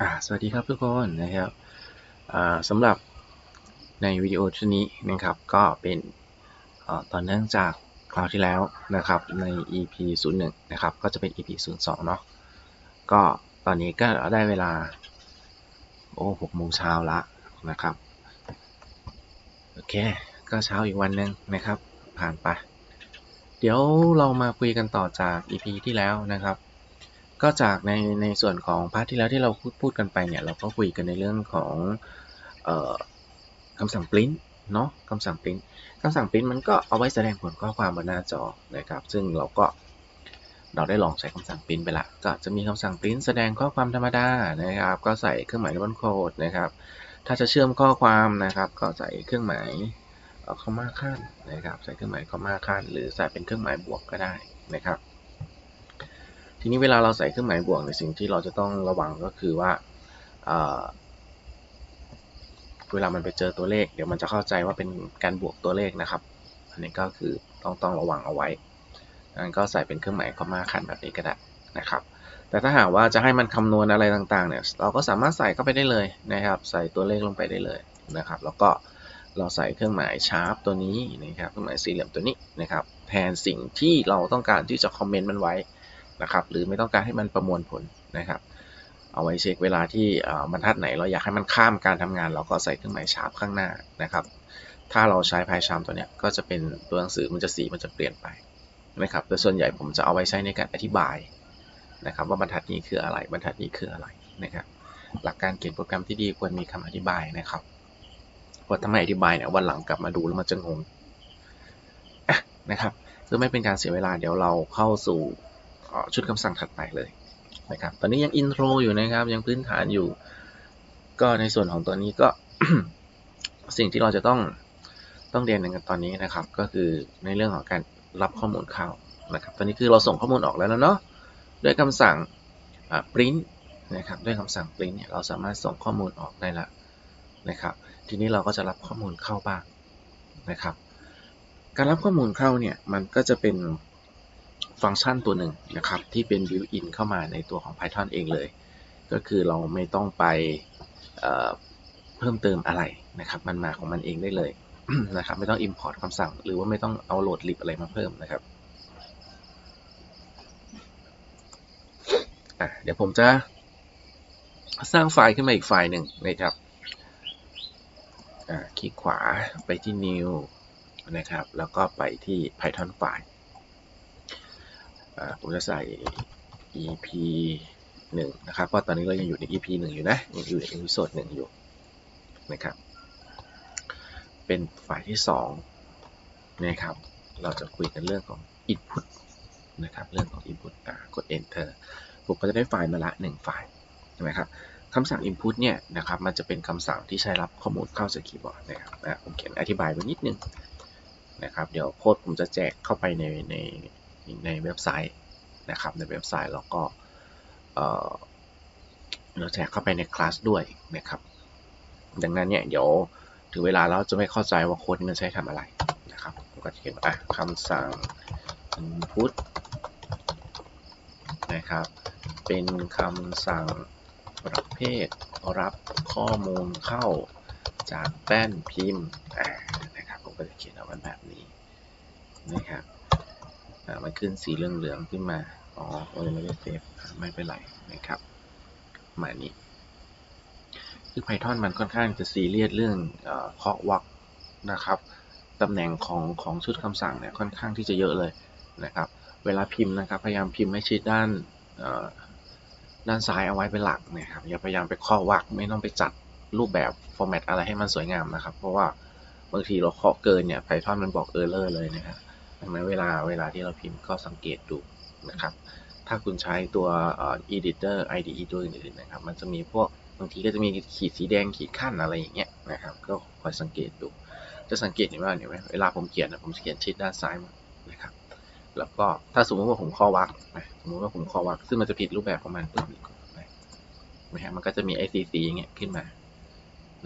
อ่าสวัสดีครับทุกคนนะครับอ่าสำหรับในวิดีโอชุดนี้นะครับก็เป็นตอนเนื่องจากคราวที่แล้วนะครับใน EP 01นะครับก็จะเป็น EP 02เนาะก็ตอนนี้ก็ได้เวลาโอ้หกโมงเช้าละนะครับโอเคก็เช้าอีกวันหนึ่งนะครับผ่านไป เดี๋ยวเรามาคุยกันต่อจาก EP ที่แล้วนะครับ ก็จากในในส่วนของพาร์ทที่แล้วที่เราพูดพูดกันไปเนี่ย เราก็คุยกันในเรื่องของออคำสั่ง print เนาะคำสั่ง print คำสั่ง print มันก็เอาไว้แสดงผลข้อความบนหน้าจอนะครับ ซึ่งเราก็เราได้ลองใช้คำสั่ง print ไปละก็จะมีคำสั่ง print แสดงข้อความธรรมดานะครับ ก็ใส่เครื่องหมายบนโคดนะครับ ถ้าจะเชื่อมข้อความนะครับ ก็ใส่เครื่องหมายเข้ามาขั้นนะครับ ใส่เครื่องหมายเข้ามาขั้นหรือใส่เป็นเครื่องหมายบวกก็ได้นะครับ ทีนี้เวลาเราใส่เครื่องหมายบวกในสิ่งที่เราจะต้องระวังก็คือว่าเวลามันไปเจอตัวเลข เดี๋ยวมันจะเข้าใจว่าเป็นการบวกตัวเลขนะครับ อันนี้ก็คือต้องต้องระวังเอาไว้งั้นก็ใส่เป็นเครื่องหมายคอมมาคันแบบนี้ก็ได้นะครับ แต่ถ้าหากว่าจะให้มันคำนวณอะไรต่างๆเนี่ยเราก็สามารถใส่เข้าไปได้เลยนะครับ ใส่ตัวเลขลงไปได้เลยนะครับ แล้วก็เราใส่เครื่องหมายชาร์ปตัวนี้นะครับ เครื่องหมายสี่เหลี่ยมตัวนี้นะครับ แทนสิ่งที่เราต้องการที่จะคอมเมนต์มันไว้ นะครับ หรือไม่ต้องการให้มันประมวลผลนะครับ เอาไว้เช็คเวลาที่บรรทัดไหน เราอยากให้มันข้ามการทำงาน เราก็ใส่เครื่องหมายชาร์ปข้างหน้านะครับ ถ้าเราใช้พายชามตัวเนี้ยก็จะเป็นตัวหนังสือมันจะสีมันจะเปลี่ยนไปนะครับโดยส่วนใหญ่ผมจะเอาไว้ใช้ในการอธิบายนะครับว่าบรรทัดนี้คืออะไร บรรทัดนี้คืออะไรนะครับหลักการเขียนโปรแกรมที่ดีควรมีคำอธิบายนะครับเพราะถ้าไม่อธิบายเนี่ยวันหลังกลับมาดูแล้วมันจะงงนะครับเพื่อไม่เป็นการเสียเวลาเดี๋ยวเราเข้าสู่ ชุดคำสั่งถัดไปเลยนะครับ ตอนนี้ยังอินโทรอยู่นะครับ ยังพื้นฐานอยู่ ก็ในส่วนของตัวนี้ก็สิ่งที่เราจะต้องต้องเรียนกันตอนนี้นะครับ ก็คือในเรื่องของการรับข้อมูลเข้านะครับ ตอนนี้คือเราส่งข้อมูลออกแล้วเนาะด้วยคำสั่ง print นะครับ ด้วยคำสั่ง print เนี่ยเราสามารถส่งข้อมูลออกได้แล้วนะครับ ทีนี้เราก็จะรับข้อมูลเข้าบ้างนะครับ การรับข้อมูลเข้าเนี่ยมันก็จะเป็น ฟังก์ชันตัวหนึ่งนะครับ ที่เป็น built-in เข้ามาในตัวของ Python เองเลย ก็คือเราไม่ต้องไปเเพิ่มเติมอะไรนะครับ มันมาของมันเองได้เลยนะครับ ไม่ต้อง import คำสั่ง หรือว่าไม่ต้องเอาโหลด lib อะไรมาเพิ่มนะครับเดี๋ยวผมจะสร้างไฟล์ขึ้นมาอีกไฟล์หนึ่งนะครับคลิกขวาไปที่ new นะครับ แล้วก็ไปที่ Python ไฟล์ ผมจะใส่ EP 1นะครับ เพราะตอนนี้เรายังอยู่ใน EP 1 อยู่นะ ยังอยู่ใน episode 1 อยู่นะครับ เป็นฝ่ายที่2นะครับ เราจะคุยกันเรื่องของ input นะครับ เรื่องของ input กด enter ผมก็จะได้ไฟล์มาละ 1 ไฟล์ใช่ไหมครับคำสั่ง input เนี่ยนะครับ มันจะเป็นคำสั่งที่ใช้รับข้อมูลเข้าจากคีย์บอร์ดนะครับผมเขียนอธิบายไว้นิดนึงนะครับ เดี๋ยวโค้ดผมจะแจกเข้าไปในใน ในเว็บไซต์นะครับ ในเว็บไซต์แล้วก็เราแจกเข้าไปในคลาสด้วยนะครับ ดังนั้นเนี่ยเดี๋ยวถึงเวลาเราจะไม่เข้าใจว่าโค้ดนี้มันใช้ทำอะไรนะครับผมก็จะเขียนว่าคำสั่ง input นะครับ เป็นคำสั่งประเภทรับข้อมูลเข้าจากแป้นพิมพ์นะครับผมก็จะเขียนเอาไว้แบบนี้นะครับ มันขึ้นสีเหลืองๆขึ้นมาอ๋อโอ้ยไม่ได้เซฟไม่เป็นไรนะครับมานี้คือ Python มันค่อนข้างจะซีเรียสเรื่องเคาะวักนะครับตำแหน่งของของชุดคำสั่งเนี่ยค่อนข้างที่จะเยอะเลยนะครับ เวลาพิมพ์นะครับ พยายามพิมพ์ให้ชิดด้านด้านซ้ายเอาไว้เป็นหลักนะครับอย่าพยายามไปเคาะวักไม่ต้องไปจัดรูปแบบฟอร์แมตอะไรให้มันสวยงามนะครับ เพราะว่าบางทีเราเคาะเกินเนี่ย Python มันบอกเออร์เลอร์เลยนะครับ ดังนั้นเวลาเวลาที่เราพิมพ์ก็สังเกตดูนะครับ ถ้าคุณใช้ตัว editor IDE ตัวอื่นๆนะครับ มันจะมีพวกบางทีก็จะมีขีดสีแดงขีดขั้นอะไรอย่างเงี้ยนะครับ ก็คอยสังเกตดู จะสังเกตเห็นว่าเนี่ยเวลาผมเขียนนะผมเขียนชิดด้านซ้ายนะครับ แล้วก็ถ้าสมมติว่าผมข้อวักนะสมมติว่าผมข้อวักซึ่งมันจะผิดรูปแบบของมันปุ๊บนะฮะมันก็จะมีไอซีซีอย่างเงี้ยขึ้นมา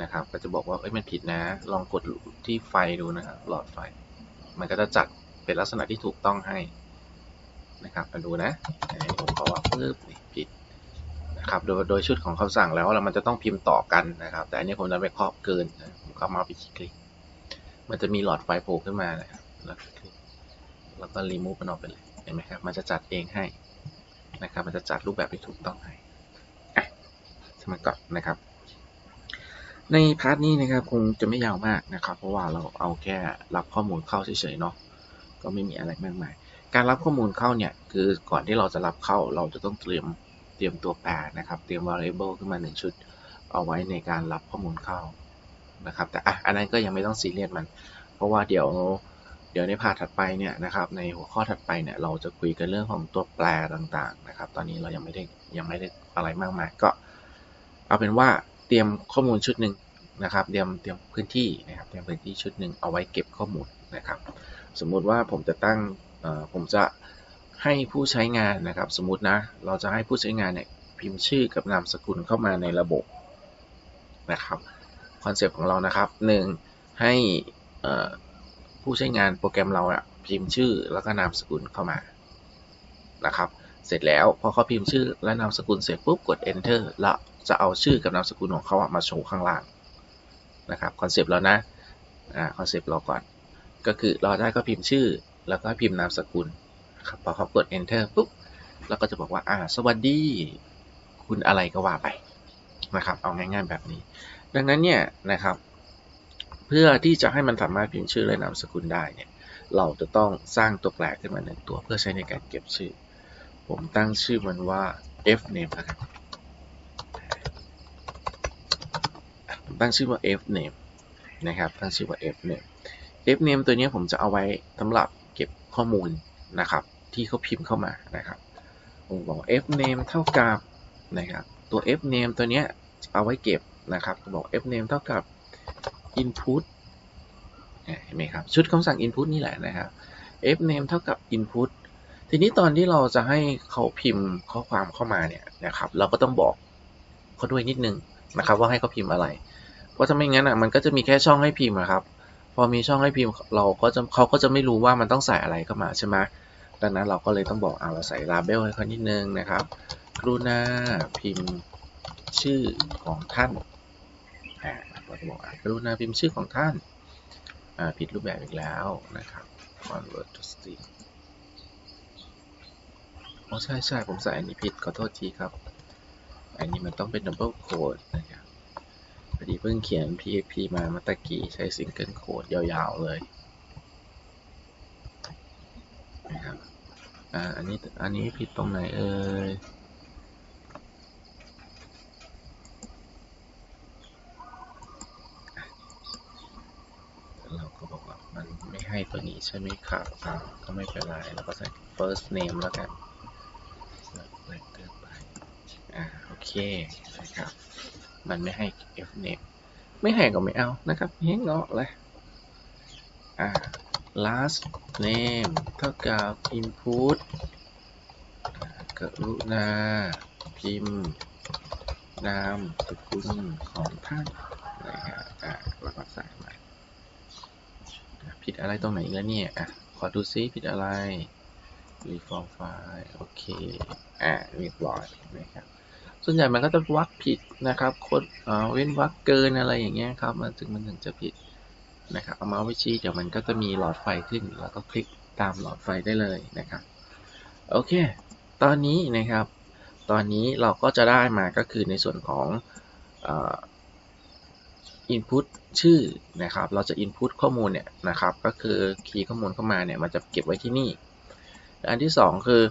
นะครับ ก็จะบอกว่าเอ้ยมันผิดนะ ลองกดที่ไฟดูนะครับหลอดไฟ มันก็จะจัด เป็นลักษณะที่ถูกต้องให้นะครับมาดูนะอันนี้ผมขอว่าปึ๊บผิดนะครับโดยโดยชุดของคำสั่งแล้วแล้วมันจะต้องพิมพ์ต่อกันนะครับ แต่อันนี้ผมจะไปครอบเกินนะผมก็มาไปคลิกมันจะมีหลอดไฟโผล่ขึ้นมานะครับแล้วคลิกแล้วก็รีมูฟมันออกไปเลยเห็นไหมครับมันจะจัดเองให้นะครับ มันจะจัดรูปแบบที่ถูกต้องให้อะสมัครก่อนนะครับ ในพาร์ทนี้นะครับคงจะไม่ยาวมากนะครับ เพราะว่าเราเอาแค่รับข้อมูลเข้าเฉยๆเนาะ ก็ไม่มีอะไรมากมาย การรับข้อมูลเข้าเนี่ย คือก่อนที่เราจะรับเข้าเราจะต้องเตรียมเตรียมตัวแปรนะครับ เตรียม variable ขึ้นมาหนึ่งชุด เอาไว้ในการรับข้อมูลเข้านะครับ แต่อะอันนั้นก็ยังไม่ต้องซีเรียสมัน เพราะว่าเดี๋ยวเดี๋ยวในพาถัดไปเนี่ยนะครับ ในหัวข้อถัดไปเนี่ยเราจะคุยกันเรื่องของตัวแปรต่างๆนะครับ ตอนนี้เรายังไม่ได้ยังไม่ได้อะไรมากมายก็ เอาเป็นว่าเตรียมข้อมูลชุดหนึ่งนะครับ เตรียมเตรียมพื้นที่นะครับ เตรียมพื้นที่ชุดหนึ่งเอาไว้เก็บข้อมูลนะครับ สมมุติว่าผมจะตั้งผมจะให้ผู้ใช้งานนะครับ สมมุตินะ เราจะให้ผู้ใช้งานเนี่ยพิมพ์ชื่อกับนามสกุลเข้ามาในระบบนะครับคอนเซปต์ของเรานะครับหนึ่งให้ผู้ใช้งานโปรแกรมเราอะพิมพ์ชื่อแล้วก็นามสกุลเข้ามานะครับ เสร็จแล้วพอเขาพิมพ์ชื่อและนามสกุลเสร็จปุ๊บกด enter แล้วจะเอาชื่อกับนามสกุลของเขาอะมาโชว์ข้างล่างนะครับคอนเซปต์แล้วนะอ่าคอนเซปต์เราก่อน ก็คือราได้ก็พิมพ์ชื่อ แล้วก็พิมพ์นามสกุลครับพอเขากด enter ปุ๊บแล้วก็จะบอกว่าอ่าสวัสดี คุณอะไรก็ว่าไปนะครับ เอาง่ายๆแบบนี้ ดังนั้นเนี่ยนะครับ เพื่อที่จะให้มันสามารถพิมพ์ชื่อและนามสกุลได้เนี่ย เราจะต้องสร้างตัวแปรขึ้นมาหนึ่งตัวเพื่อใช้ในการเก็บชื่อ ผมตั้งชื่อมันว่า f name แล้วกันผมตั้งชื่อว่า f name นะครับ ตั้งชื่อว่า f name f name ตัวนี้ผมจะเอาไว้สำหรับเก็บข้อมูลนะครับ ที่เขาพิมพ์เข้ามานะครับผมบอก f name เท่ากับนะครับตัว f name ตัวนี้เอาไว้เก็บนะครับบอก f name เท่ากับ input เห็นไหมครับชุดคำสั่ง input นี่แหละนะครับ f name เท่ากับ input ทีนี้ตอนที่เราจะให้เขาพิมพ์ข้อความเข้ามาเนี่ยนะครับเราก็ต้องบอกเขาด้วยนิดนึงนะครับว่าให้เขาพิมพ์อะไร เพราะถ้าไม่งั้นอะมันก็จะมีแค่ช่องให้พิมพ์ครับ อมีช่องให้พิมพ์เราก็จะเขาก็จะไม่รู้ว่ามันต้องใส่อะไรเข้ามาใช่ไหมดังนั้นเราก็เลยต้องบอกเอาเราใส่ label ให้เขานิดนึงนะครับกรุณาพิมพ์ชื่อของท่านอ่าเราจะบอกกรุณาพิมพ์ชื่อของท่านอ่าผิดรูปแบบอีกแล้วนะครับ convert to string อ๋อใช่ใช่ผมใส่อันนี้ผิดขอโทษทีครับ อันนี้มันต้องเป็น double code นะครับ พอดีเพิ่งเขียน PHP มาเมื่อตะกี้ใช้ single code ยาวๆเลยนะครับอ่าอันนี้อันนี้ผิดตรงไหนเอ่ยเราก็บอกว่ามันไม่ให้ตัวนี้ใช่ไหมครับอ่าก็ไม่เป็นไรเราก็ใส่ first name แล้วกันเล็กเกินไปอ่าโอเคนะครับ มันไม่ให้ f name ไม่ให้ก็ไม่เอานะครับเฮ้งเงาะเลยอ่า last name เท่ากับ input กรุณาพิมพ์นามสกุลของท่านนะครับอ่าแล้วก็ใส่มาผิดอะไรตรงไหนอีกแล้วเนี่ยอะขอดูซิผิดอะไร reform file โอเค อ่าเรียบร้อยนะครับ ส่วนใหญ่มันก็จะวักผิดนะครับโคดเว้นวักเกินอะไรอย่างเงี้ยครับ มันถึงมันถึงจะผิดนะครับเอามาไว้ชี้เดี๋ยวมันก็จะมีหลอดไฟขึ้น แล้วก็คลิกตามหลอดไฟได้เลยนะครับ โอเค ตอนนี้นะครับ ตอนนี้เราก็จะได้มาก็คือในส่วนของ input ชื่อนะครับ เราจะ input ข้อมูลเนี่ยนะครับ ก็คือคีย์ข้อมูลเข้ามาเนี่ย มันจะเก็บไว้ที่นี่ อันที่ 2 คือ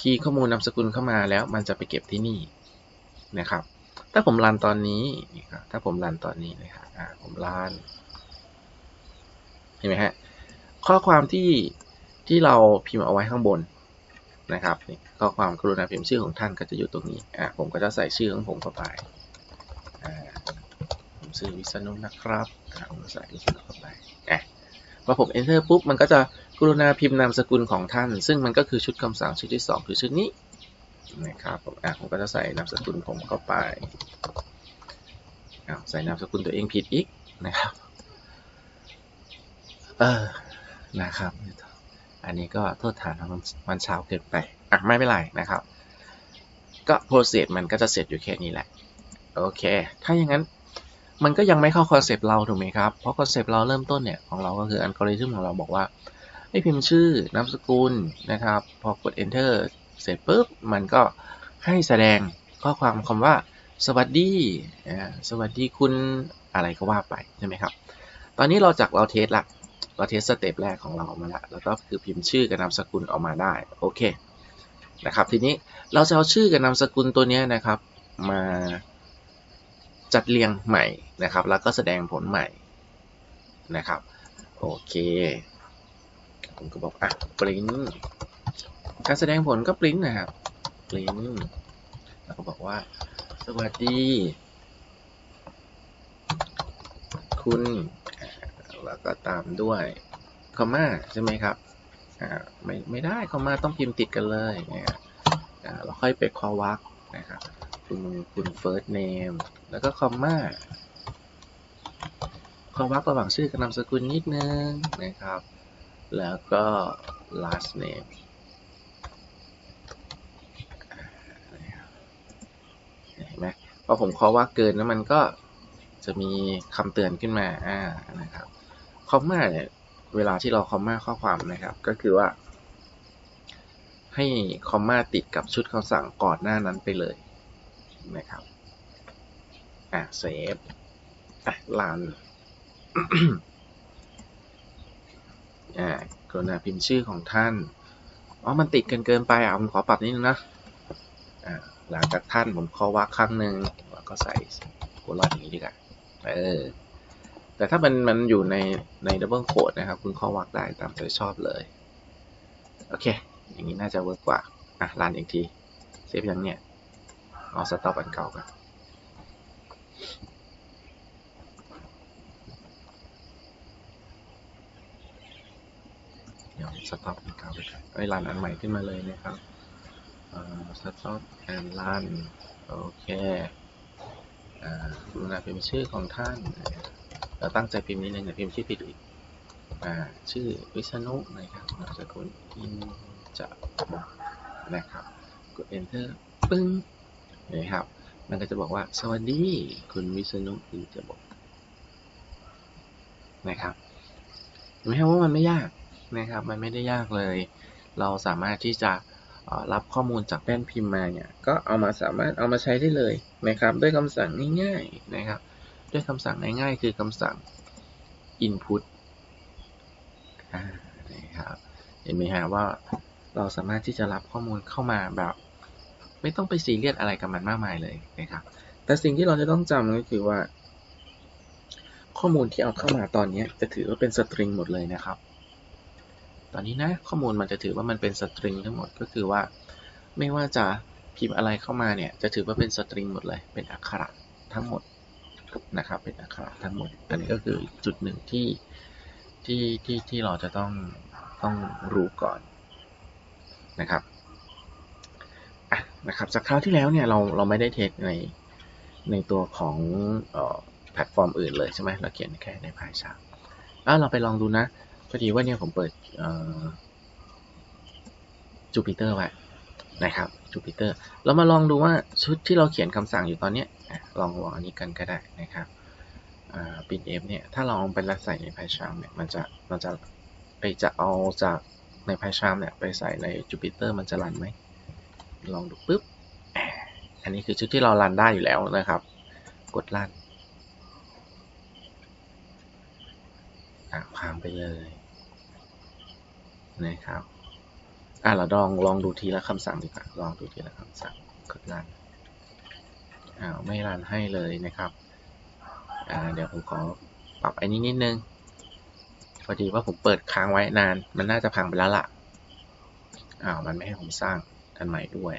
คีย์ข้อมูลนามสกุลเข้ามาแล้ว มันจะไปเก็บที่นี่ นะครับ ถ้าผมรันตอนนี้ ถ้าผมรันตอนนี้นะครับผมรันเห็นไหมฮะ ข้อความที่ที่เราพิมพ์เอาไว้ข้างบนนะครับข้อความกรุณาพิมพ์ชื่อของท่านก็จะอยู่ตรงนี้อ่าผมก็จะใส่ชื่อของผมเข้าไปอ่าผมชื่อวิษณุนะครับอ่าผมใส่วิษณุเข้าไปอะพอผม enter ปุ๊บมันก็จะกรุณาพิมพ์นามสกุลของท่าน ซึ่งมันก็คือชุดคำสั่งชุดที่ 2 คือชุดนี้ นะครับผมอะผมก็จะใส่นามสกุลผมเข้าไปอ่าใส่นามสกุลตัวเองผิดอีกนะครับ เออนะครับ อันนี้ก็โทษฐานมันมันเช้าเกินไปอะไม่เป็นไรนะครับ ก็ process มันก็จะเสร็จอยู่แค่นี้แหละ โอเค ถ้าอย่างนั้นมันก็ยังไม่เข้าคอนเซปต์เราถูกไหมครับ เพราะคอนเซปต์เราเริ่มต้นเนี่ยของเราก็คืออัลกอริทึมของเราบอกว่าให้พิมพ์ชื่อนามสกุลนะครับ พอกด enter เสร็จปุ๊บมันก็ให้แสดงข้อความคำว่า สวัสดี สวัสดีคุณอะไรก็ว่าไปใช่ไหมครับ ตอนนี้เราจากเราเทสละ เราเทสสเต็ปแรกของเราออกมาล้วแล้วก็คือพิมพ์ชื่อกับนามสกุลออกมาได้ โอเค นะครับ ทีนี้เราจะเอาชื่อกับนามสกุลตัวนี้นะครับ มาจัดเรียงใหม่นะครับ แล้วก็แสดงผลใหม่นะครับ โอเค ผมก็บอกอะปริ้น การแสดงผลก็ปริ้นนะครับปริ้นแล้วก็บอกว่า สวัสดี คุณ แล้วก็ตามด้วยคอมมาใช่ไหมครับอ่าไม่ไม่ได้คอมมาต้องพิมพ์ติดกันเลยนะครับอ่าเราค่อยไปคอวักนะครับคุณคุณ first name แล้วก็คอมมาคอวักระหว่างชื่อกับนามสกุลนิดนึงนะครับ แล้วก็ last name เห็นไหม พอผมคอว่าเกินแล้วมันก็จะมีคำเตือนขึ้นมาอ่านะครับคอมมาเนี่ยเวลาที่เราคอมมาข้อความนะครับ ก็คือว่า ให้คอมมาติดกับชุดคำสั่งก่อนหน้านั้นไปเลยนะครับอะเซฟอะลันอ่ากรุณาพิมพ์ชื่อของท่าน อ๋อ มันติดเกันเกินไปอะผมขอปรับนิดนึงนะอ่า หลังจากท่านผมข้อวักครั้งหนึ่งแล้วก็ใส่โคลอนอย่างนี้ดีกว่าเออแต่ถ้ามันมันอยู่ในในดับเบิลโคดนะครับ คุณข้อวักได้ตามใจชอบเลย โอเค อย่างนี้น่าจะเวิร์กกว่า อะรันอีกที เซฟยังเนี่ยเอาสต็อปอันเก่ากันเดี๋ยวสต็อปอันเก่าไปกันไอ้รันอันใหม่ขึ้นมาเลยนะครับ สต็อปแอนรันโอเคกรุณาพิมพ์ชื่อของท่าน เราตั้งใจพิมพ์นิดนึงอย่าพิมพ์ชื่อผิดอีกชื่อวิษณุนะครับนามสกุลอินจะนะครับ กด enter ปึ้งนะครับ มันก็จะบอกว่า สวัสดี คุณวิษณุอินจะบอกนะครับเห็นไหมว่ามันไม่ยากนะครับ มันไม่ได้ยากเลย เราสามารถที่จะ รับข้อมูลจากแป้นพิมพ์มาเนี่ยก็เอามาสามารถเอามาใช้ได้เลยนะครับ ด้วยคำสั่งง่ายๆนะครับ ด้วยคำสั่งง่ายๆคือคำสั่ง input นะครับเห็นไหมฮะว่าเราสามารถที่จะรับข้อมูลเข้ามาแบบ ไม่ต้องไปซีเรียสอะไรกับมันมากมายเลยนะครับ แต่สิ่งที่เราจะต้องจำก็คือว่า ข้อมูลที่เอาเข้ามาตอนนี้จะถือว่าเป็นสตริงหมดเลยนะครับ ตอนนี้นะข้อมูลมันจะถือว่ามันเป็นสตริงทั้งหมดก็คือว่า ไม่ว่าจะพิมพ์อะไรเข้ามาเนี่ยจะถือว่าเป็นสตริงหมดเลย เป็นอักขระทั้งหมดนะครับเป็นอักขระทั้งหมด อันนี้ก็คือจุดหนึ่งที่ที่ที่ที่เราจะต้องต้องรู้ก่อนนะครับอะนะครับจากคราวที่แล้วเนี่ยเราเราไม่ได้เทสในในตัวของแพลตฟอร์มอื่นเลยใช่ไหมเราเขียนแค่ในพายชาแล้วเราไปลองดูนะ พอดีว่าเนี่ยผมเปิดจูปิเตอร์ไว้นะครับจูปิเตอร์เรามาลองดูว่าชุดที่เราเขียนคำสั่งอยู่ตอนนี้ลองลองอันนี้กันก็ได้นะครับปินเอฟเนี่ย ถ้าเราลองไปใส่ใน PyCharm เนี่ย มันจะ มันจะไปจะเอาจากใน PyCharm เนี่ย ไปใส่ใน Jupyter มันจะรันไหม ลองดูปุ๊บ อันนี้คือชุดที่เรารันได้อยู่แล้วนะครับ กดรันอะพังไปเลย นะครับอะเราลองลองดูทีละคำสั่งดีกว่าลองดูทีละคำสั่งกดรันอ้าวไม่รันให้เลยนะครับอ่าเดี๋ยวผมขอปรับไอ้นี้นิดนึงพอดีว่าผมเปิดค้างไว้นาน มันน่าจะพังไปแล้วล่ะอ้าวมันไม่ให้ผมสร้างอันใหม่ด้วย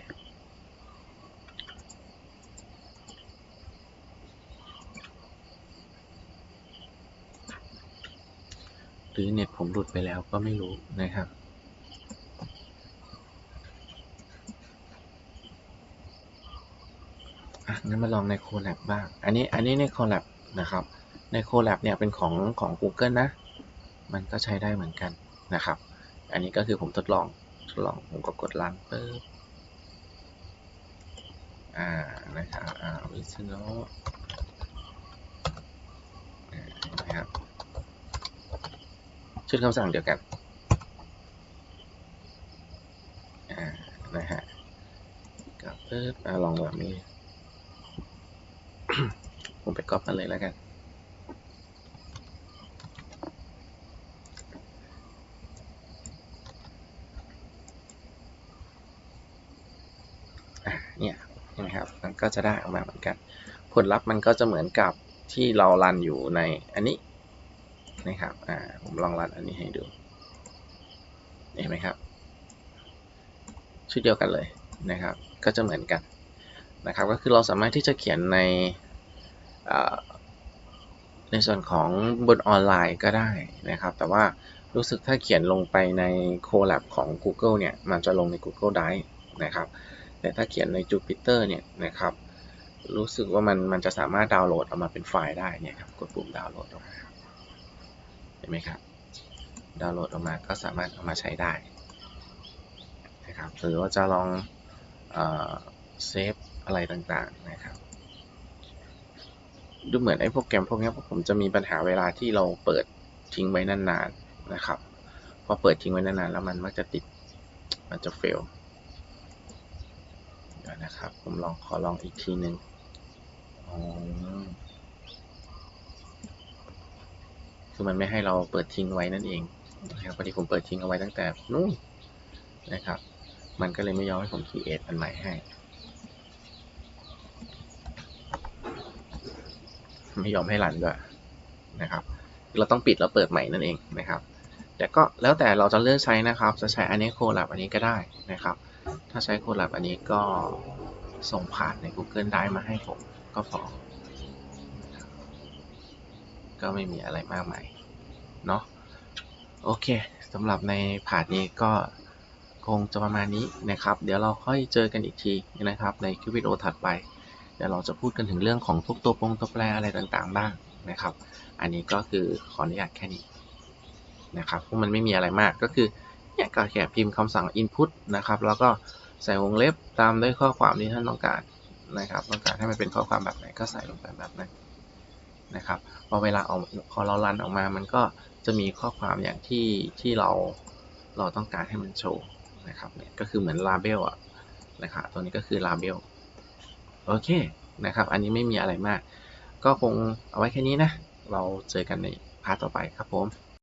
รือเน็ตผมหลุดไปแล้วก็ไม่รู้นะครับอะงั้นมาลองใน Colab บ้าง อันนี้ อันนี้ใน Colab นะครับ ใน Colab เนี่ยเป็นของของ Google นะ มันก็ใช้ได้เหมือนกันนะครับ อันนี้ก็คือผมทดลอง ทดลอง ผมก็กดรันปึ๊บ อ่า นะครับ อ่า วิศนุอ่านะครับ ชุดคำสั่งเดียวกันนะฮะกับเพิ่มลองแบบนี้ ผมไปก๊อปมันเลยแล้วกันอะเนี่ยใช่ไหมครับ มันก็จะได้ออกมาเหมือนกัน ผลลัพธ์มันก็จะเหมือนกับที่เรารันอยู่ในอันนี้ นะครับ อ่า ผมลองรันอันนี้ให้ดู เห็นไหมครับ ชุดเดียวกันเลยนะครับ ก็จะเหมือนกันนะครับ ก็คือเราสามารถที่จะเขียนในในส่วนของบนออนไลน์ก็ได้นะครับ แต่ว่ารู้สึกถ้าเขียนลงไปใน Colab ของ Google เนี่ย มันจะลงใน Google Drive นะครับ แต่ถ้าเขียนใน Jupyter เนี่ยนะครับ รู้สึกว่ามันมันจะสามารถดาวน์โหลดออกมาเป็นไฟล์ได้เนี่ยครับ กดปุ่มดาวน์โหลดออกมา ไหมครับ ดาวน์โหลดออกมาก็สามารถเอามาใช้ได้นะครับหรือว่าจะลองเซฟอะไรต่างๆนะครับ ดูเหมือนไอ้โปรแกรมพวกนี้ผมจะมีปัญหาเวลาที่เราเปิดทิ้งไว้นานๆนะครับพอเปิดทิ้งไว้นานๆแล้วมันมักจะติดมันจะเฟลนะครับ ผมลองขอลองอีกทีหนึ่งอ๋อ คือมันไม่ให้เราเปิดทิ้งไว้นั่นเองนะครับพอดีผมเปิดทิ้งเอาไว้ตั้งแต่นู่นนะครับ มันก็เลยไม่ยอมให้ผมคีเอทอันใหม่ให้ ไม่ยอมให้รันด้วยนะครับ เราต้องปิดแล้วเปิดใหม่นั่นเองนะครับแต่ก็แล้วแต่เราจะเลือกใช้นะครับ จะใช้อันนี้โคลับอันนี้ก็ได้นะครับ ถ้าใช้โคลับอันนี้ก็ส่งผ่านใน Google Drive มาให้ผมก็พอ ก็ไม่มีอะไรมากมายเนาะโอเคสำหรับในพาร์ทนี้ก็คงจะประมาณนี้นะครับ เดี๋ยวเราค่อยเจอกันอีกทีนะครับ ในคลิปวิดีโอถัดไป เดี๋ยวเราจะพูดกันถึงเรื่องของพวกตัวปงตัวแปรอะไรต่างๆ บ้างนะครับ อันนี้ก็คือขออนุญาตแค่นี้นะครับเพราะมันไม่มีอะไรมากก็คือเนี่ยก็แค่พิมพ์คำสั่ง input นะครับ แล้วก็ใส่วงเล็บตามด้วยข้อความที่ท่านต้องการนะครับ ต้องการให้มันเป็นข้อความแบบไหนก็ใส่ลงไปแบบนั้น นะครับพอเวลาออกพอเรารันออกมามันก็จะมีข้อความอย่างที่ที่เราเราต้องการให้มันโชว์นะครับเนี่ยก็คือเหมือน label อะนะครับตัวนี้ก็คือ label โอเคนะครับ อันนี้ไม่มีอะไรมาก ก็คงเอาไว้แค่นี้นะ เราเจอกันในพาร์ทต่อไปครับผม